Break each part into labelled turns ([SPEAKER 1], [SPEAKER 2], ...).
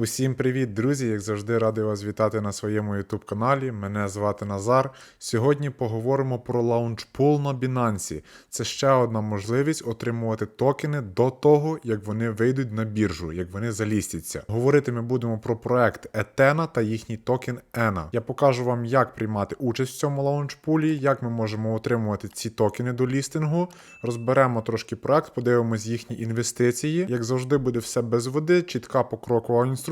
[SPEAKER 1] Усім привіт, друзі! Як завжди, радий вас вітати на своєму YouTube каналі. Мене звати Назар. Сьогодні поговоримо про лаунчпул на Binance. Це ще одна можливість отримувати токени до того, як вони вийдуть на біржу, як вони залістяться. Говорити ми будемо про проект Етена та їхній токен ENA. Я покажу вам, як приймати участь в цьому лаунчпулі, як ми можемо отримувати ці токени до лістингу. Розберемо трошки проект, подивимось їхні інвестиції. Як завжди, буде все без води, чітка покрокова інструкція,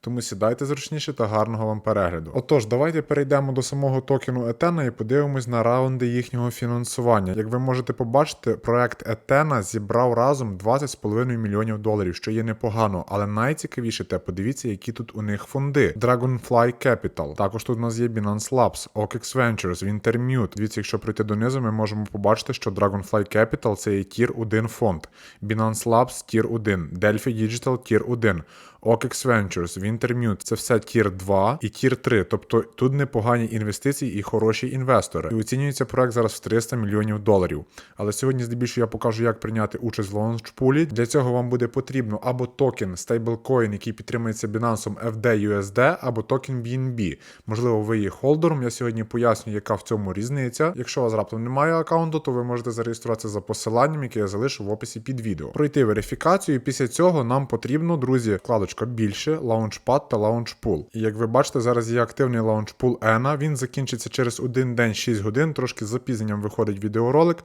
[SPEAKER 1] тому сідайте зручніше та гарного вам перегляду. Отож, давайте перейдемо до самого токену Етена і подивимось на раунди їхнього фінансування. Як ви можете побачити, проект Етена зібрав разом 20,5 мільйонів доларів, що є непогано, але найцікавіше те, подивіться, які тут у них фонди: Dragonfly Capital. Також тут у нас є Binance Labs, OKX Ventures, Wintermute. Дивіться, якщо прийти донизу, ми можемо побачити, що Dragonfly Capital це є Tier 1 фонд, Binance Labs Tier 1, Delphi Digital Tier 1. OKX Ventures, Wintermute – це все Tier 2 і Tier 3. Тобто тут непогані інвестиції і хороші інвестори. І оцінюється проект зараз в 300 мільйонів доларів. Але сьогодні здебільшого я покажу, як прийняти участь в лаунчпулі. Для цього вам буде потрібно або токен стейблкоін, який підтримується Binance FDUSD, або токен BNB. Можливо, ви є холдером. Я сьогодні поясню, яка в цьому різниця. Якщо у вас раптом немає аккаунту, то ви можете зареєструватися за посиланням, яке я залишу в описі під відео. Пройти верифікацію. і Після цього нам потрібно, друзі, вкладочка більше, лаунчпад та лаунчпул. І як ви бачите, зараз є активний лаунчпул ENA. Він закінчиться через один день 6 годин, трошки з запізненням виходить відеоролик,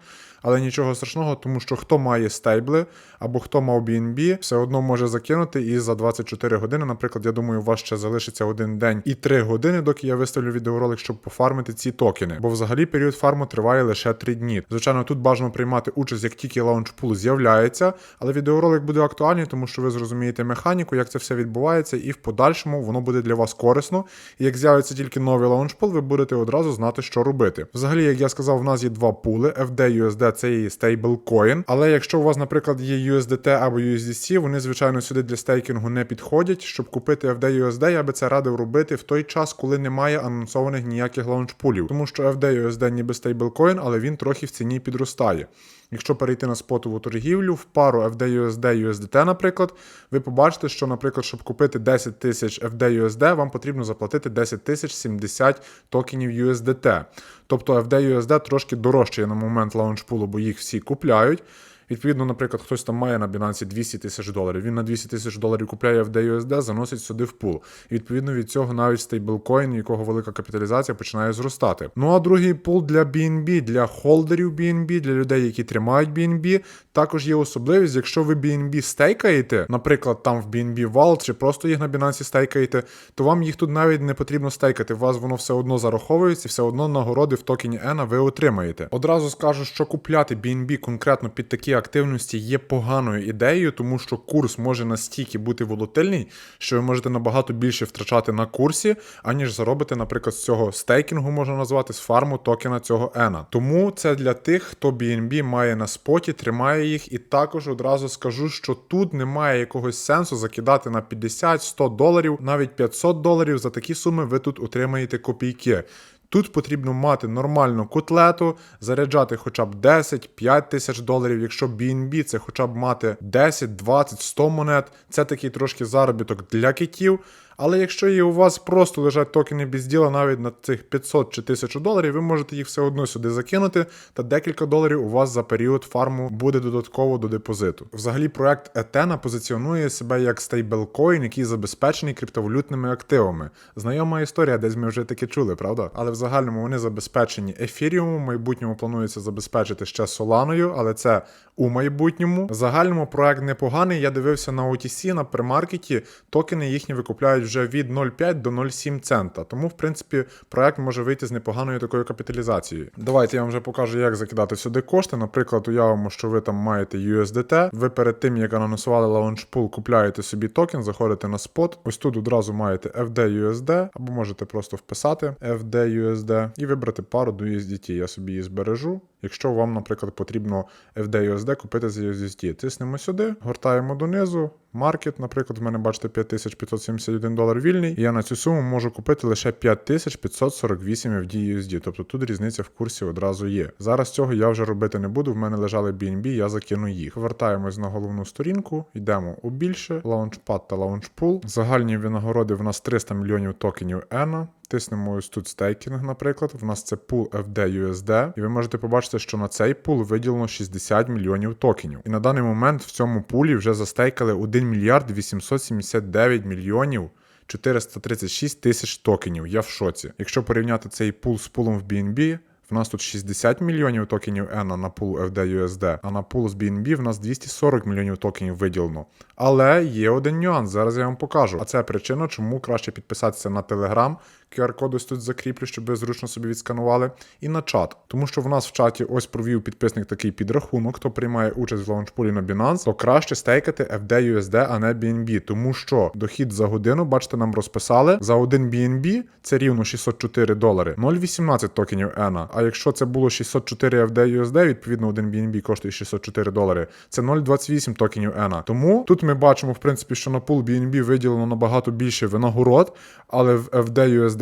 [SPEAKER 1] але нічого страшного, тому що хто має стейбли або хто мав BNB, все одно може закинути і за 24 години, наприклад, я думаю, у вас ще залишиться один день і 3 години, доки я виставлю відеоролик, щоб пофармити ці токени. Бо взагалі період фарму триває лише 3 дні. Звичайно, тут бажано приймати участь, як тільки лаунчпул з'являється, але відеоролик буде актуальний, тому що ви зрозумієте механіку, як це все відбувається, і в подальшому воно буде для вас корисно. І як з'явиться тільки новий лаунчпул, ви будете одразу знати, що робити. Взагалі, як я сказав, в нас є два пули: FD-USD це є стейблкоін. Але якщо у вас, наприклад, є USDT або USDC, вони, звичайно, сюди для стейкінгу не підходять. Щоб купити FD-USD, я би це радив робити в той час, коли немає анонсованих ніяких лаунчпулів. Тому що FD-USD ніби стейблкоін, але він трохи в ціні підростає. Якщо перейти на спотову торгівлю в пару FDUSD USDT, наприклад, ви побачите, що, наприклад, щоб купити 10 тисяч FDUSD, вам потрібно заплатити 10 тисяч 70 токенів USDT. Тобто FDUSD трошки дорожчає на момент лаунчпулу, бо їх всі купляють. Відповідно, наприклад, хтось там має на Binance 200 тисяч доларів. Він на 200 тисяч доларів купляє FDUSD, заносить сюди в пул. І відповідно від цього навіть стейблкоін, якого велика капіталізація, починає зростати. Ну а другий пул для BNB, для холдерів BNB, для людей, які тримають BNB, також є особливість, якщо ви BNB стейкаєте, наприклад, там в BNB Vault, чи просто їх на Binance стейкаєте, то вам їх тут навіть не потрібно стейкати. У вас воно все одно зараховується, все одно нагороди в токені ENA ви отримаєте. Одразу скажу, що купляти BNB конкретно під такі активності є поганою ідеєю, тому що курс може настільки бути волатильний, що ви можете набагато більше втрачати на курсі, аніж заробити, наприклад, з цього стейкінгу можна назвати з фарму токена цього ENA. Тому це для тих, хто BNB має на споті, тримає їх, і також одразу скажу, що тут немає якогось сенсу закидати на 50-100 доларів, навіть 500 доларів. За такі суми ви тут отримаєте копійки. Тут потрібно мати нормальну котлету, заряджати хоча б 10-5 тисяч доларів. Якщо BNB це хоча б мати 10, 20, 100 монет, це такий трошки заробіток для китів. Але якщо є у вас просто лежать токени без діла навіть на цих 500 чи 1000 доларів, ви можете їх все одно сюди закинути, та декілька доларів у вас за період фарму буде додатково до депозиту. Взагалі, проект Етена позиціонує себе як стейблкоін, який забезпечений криптовалютними активами. Знайома історія, десь ми вже таке чули, правда? Але в загальному вони забезпечені ефіріумом, майбутньому планується забезпечити ще соланою, але це у майбутньому. В загальному проект непоганий. Я дивився на OTC, на премаркеті, токени їхні викупляють вже від 0,5 до 0,7 цента. Тому, в принципі, проект може вийти з непоганою такою капіталізацією. Давайте я вам вже покажу, як закидати сюди кошти. Наприклад, уявимо, що ви там маєте USDT. Ви перед тим, як анонсували лаунчпул, купляєте собі токен, заходите на спот. Ось тут одразу маєте FDUSD, або можете просто вписати FDUSD і вибрати пару до USDT. Я собі її збережу. Якщо вам, наприклад, потрібно FDUSD купити за USDT, тиснемо сюди, гортаємо донизу, Market, наприклад, в мене бачите 5571 долар вільний, і я на цю суму можу купити лише 5548 FD USD, тобто тут різниця в курсі одразу є. Зараз цього я вже робити не буду, в мене лежали BNB, я закину їх. Повертаємось на головну сторінку, йдемо у більше, Launchpad та Launchpool. Загальні винагороди в нас 300 мільйонів токенів ENA. Тиснемо ось тут стейкінг, наприклад. В нас це пул FD USD, і ви можете побачити, що на цей пул виділено 60 мільйонів токенів. І на даний момент в цьому пулі вже застейкали 1 мільярд 879 мільйонів 436 тисяч токенів. Я в шоці. Якщо порівняти цей пул з пулом в BNB, в нас тут 60 мільйонів токенів ENA на пул FD-USD, а на пул з BNB в нас 240 мільйонів токенів виділено. Але є один нюанс, зараз я вам покажу. А це причина, чому краще підписатися на Telegram, QR-код ось тут закріплю, щоб ви зручно собі відсканували, і на чат. Тому що в нас в чаті ось провів підписник такий підрахунок, хто приймає участь в лаунчпулі на Binance, то краще стейкати FD-USD, а не BNB, тому що дохід за годину, бачите, нам розписали, за один BNB це рівно 604 долари, 0,18 токенів ENA. А якщо це було 604 FD-USD, відповідно один BNB коштує 604 долари, це 0,28 токенів ENA. Тому тут ми бачимо, в принципі, що на пул BNB виділено набагато більше винагород, але в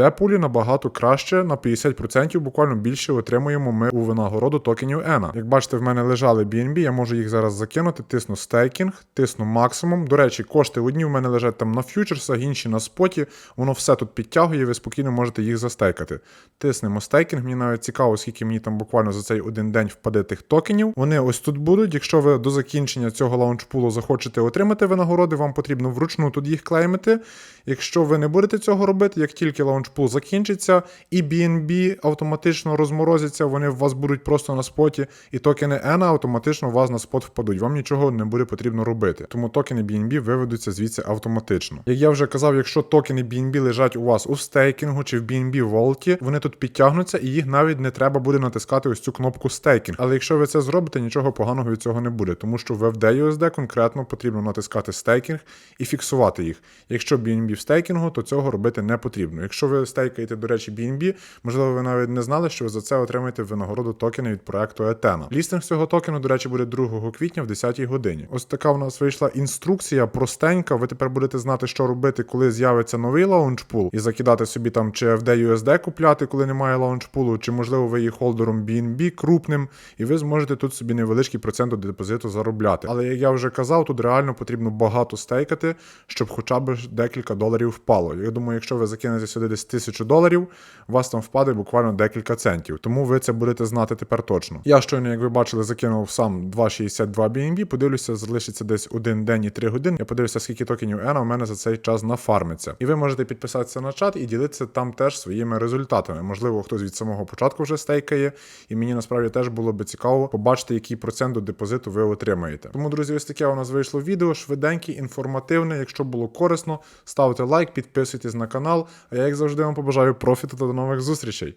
[SPEAKER 1] FD-USD пулі набагато краще, на 50% буквально більше отримуємо ми у винагороду токенів ENA. Як бачите, в мене лежали BNB, я можу їх зараз закинути, тисну стейкінг, тисну максимум. До речі, кошти одні в мене лежать там на фьючерсах, інші на споті. Воно все тут підтягує, ви спокійно можете їх застейкати. Тиснемо стейкінг, мені навіть цікаво, скільки мені там буквально за цей один день впаде тих токенів. Вони ось тут будуть. Якщо ви до закінчення цього лаунчпулу захочете отримати винагороди, вам потрібно вручну тут їх клеймити. Якщо ви не будете цього робити, як тільки лаунчпул закінчиться, і BNB автоматично розморозиться, вони у вас будуть просто на споті, і токени ENA автоматично у вас на спот впадуть. Вам нічого не буде потрібно робити. Тому токени BNB виведуться звідси автоматично. Як я вже казав, якщо токени BNB лежать у вас у стейкінгу чи в BNB Vault, вони тут підтягнуться, і їх навіть не треба буде натискати ось цю кнопку стейкінг. Але якщо ви це зробите, нічого поганого від цього не буде, тому що в FDUSD конкретно потрібно натискати стейкінг і фіксувати їх. Якщо BNB в стейкінгу, то цього робити не потрібно. Якщо ви стейкаєте, до речі, BNB, можливо, ви навіть не знали, що ви за це отримаєте винагороду токени від проекту Ethena. Лістинг цього токену, до речі, буде 2 квітня в 10-й годині. Ось така в нас вийшла інструкція простенька. Ви тепер будете знати, що робити, коли з'явиться новий лаунчпул, і закидати собі там чи FDUSD купляти, коли немає лаунчпулу, чи можливо ви є холдером BNB крупним, і ви зможете тут собі невеличкий процент від депозиту заробляти. Але як я вже казав, тут реально потрібно багато стейкати, щоб хоча б декілька доларів впало. Я думаю, якщо ви закинете сюди десь тисячу доларів, у вас там впаде буквально декілька центів. Тому ви це будете знати тепер точно. Я щойно, як ви бачили, закинув сам 2,62 BNB, подивлюся, залишиться десь один день і 3 години. Я подивлюся, скільки токенів ENA у мене за цей час нафармиться. І ви можете підписатися на чат і ділитися там теж своїми результатами. Можливо, хтось від самого початку вже стейкає, і мені насправді теж було би цікаво побачити, який процент до депозиту ви отримаєте. Тому, друзі, ось таке у нас вийшло відео, швиденьке, інформативне. Якщо було корисно, ставте лайк, підписуйтесь на канал. А я, як завжди, вам побажаю профіту та до нових зустрічей.